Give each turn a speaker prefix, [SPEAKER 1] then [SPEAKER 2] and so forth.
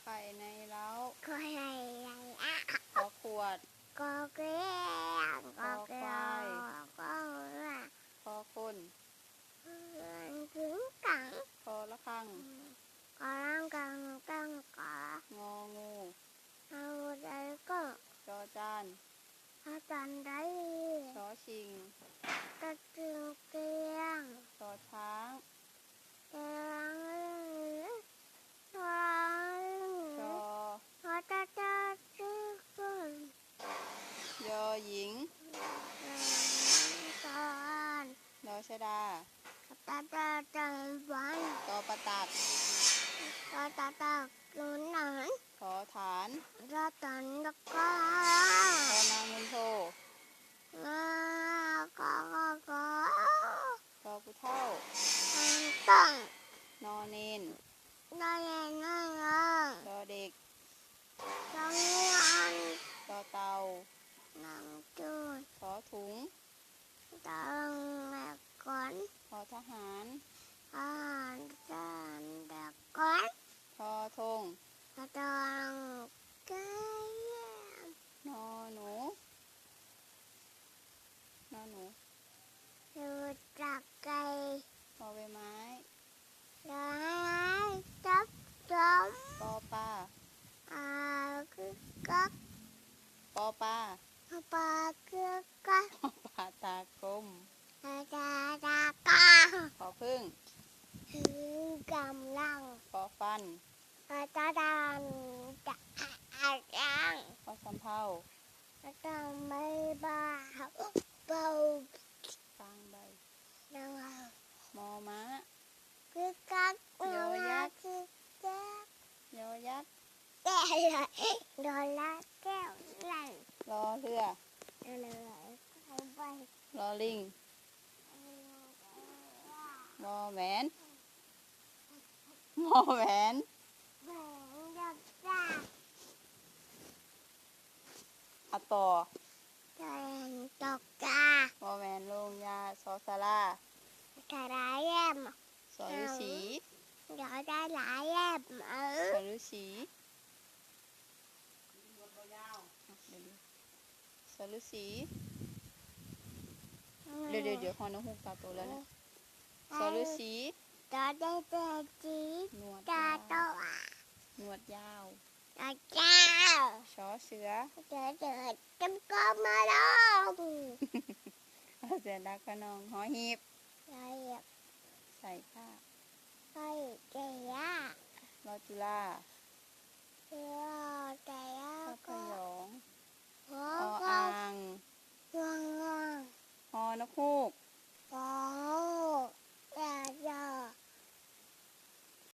[SPEAKER 1] ไข่ในเล้า
[SPEAKER 2] ก็อะไรอะ
[SPEAKER 1] ขอขวด
[SPEAKER 2] ก็เกลียงก็เกลียงก็ว่า
[SPEAKER 1] ขอคน
[SPEAKER 2] ถึงกัง
[SPEAKER 1] ขอละคัง
[SPEAKER 2] ก็ร่างกังกังก็
[SPEAKER 1] งองู
[SPEAKER 2] เอาใจก็
[SPEAKER 1] จอจาน
[SPEAKER 2] อาจารย์ได้
[SPEAKER 1] ชอชิง
[SPEAKER 2] ตะจึงเกลียง
[SPEAKER 1] ชอช้าง
[SPEAKER 2] เกลียงวาง
[SPEAKER 1] ชอ
[SPEAKER 2] พอจะจะจึงกุน
[SPEAKER 1] ยอ หญิง
[SPEAKER 2] ตอน
[SPEAKER 1] ดอชดา
[SPEAKER 2] ตาตาจังวัน
[SPEAKER 1] ตอประตัก
[SPEAKER 2] ตาตาตากุนหนัน
[SPEAKER 1] ขอฐาน
[SPEAKER 2] ตาตันตะกา
[SPEAKER 1] ขอนางมุนโท
[SPEAKER 2] งาก็ก็ก็
[SPEAKER 1] ขอผู้เท่า
[SPEAKER 2] ตั้ง
[SPEAKER 1] นอเนน
[SPEAKER 2] ได้ยังไง
[SPEAKER 1] ดอเด็ก
[SPEAKER 2] จังวัน
[SPEAKER 1] ตอเตา
[SPEAKER 2] นังจูน
[SPEAKER 1] ขอ ถุง
[SPEAKER 2] ตังแม่ก่อน
[SPEAKER 1] ขอทหาร
[SPEAKER 2] อ่านจันตะก่อน
[SPEAKER 1] ทอธง
[SPEAKER 2] กระตังไก่
[SPEAKER 1] นอหนูนอหนู
[SPEAKER 2] ดูจักไก่
[SPEAKER 1] พอใบไม้
[SPEAKER 2] ได้จับจอม
[SPEAKER 1] ปอปลา
[SPEAKER 2] อ่าคือกัก
[SPEAKER 1] ปอปลา
[SPEAKER 2] ปลาคือกัก
[SPEAKER 1] ปอปลาตากลม
[SPEAKER 2] ตาตาตากา
[SPEAKER 1] ขอพึ่ง
[SPEAKER 2] ถึงกำลัง
[SPEAKER 1] ขอฟัน
[SPEAKER 2] ตาตาดันจะอาจัง
[SPEAKER 1] ขอสำเภา
[SPEAKER 2] ตาตาไม่บ้าเบา
[SPEAKER 1] ฟางใบ
[SPEAKER 2] ดัง
[SPEAKER 1] มอม้า
[SPEAKER 2] คือกัก
[SPEAKER 1] ยอยักษ์
[SPEAKER 2] คือแก้วย
[SPEAKER 1] อยักษ์
[SPEAKER 2] แก้เลยโดนละแก้วลั่น
[SPEAKER 1] รอเรือ
[SPEAKER 2] เลยไปไป
[SPEAKER 1] รอลิงวอแหวนวอแหวน
[SPEAKER 2] แหวงดับจ้า
[SPEAKER 1] อะต่อ
[SPEAKER 2] แหวงตกจ้าว
[SPEAKER 1] อแหวนลงยาซอสารา
[SPEAKER 2] กระไรแย่ม
[SPEAKER 1] สอฤาษี
[SPEAKER 2] เดี๋ยวได้หลายแย่มเอ
[SPEAKER 1] ส
[SPEAKER 2] อ
[SPEAKER 1] อฤาษีอะเดี๋ยวดู สอฤาษีเดี๋ยวเดี๋ยวเดี๋ยวฮอนกฮูกตาโตแล้วนะสอฤาษี
[SPEAKER 2] ตาได้แต่จี
[SPEAKER 1] หนวด
[SPEAKER 2] ตายา
[SPEAKER 1] ว
[SPEAKER 2] โตอะ
[SPEAKER 1] หนวดยาว
[SPEAKER 2] ตาเจ้า
[SPEAKER 1] ชอเสือ
[SPEAKER 2] เจอเจอจำก็มาลง
[SPEAKER 1] เสือดาวกระนองหอหีบ
[SPEAKER 2] ใส่
[SPEAKER 1] ใส่ผ้า
[SPEAKER 2] ใส่เจีย
[SPEAKER 1] รอจุฬา 해놓고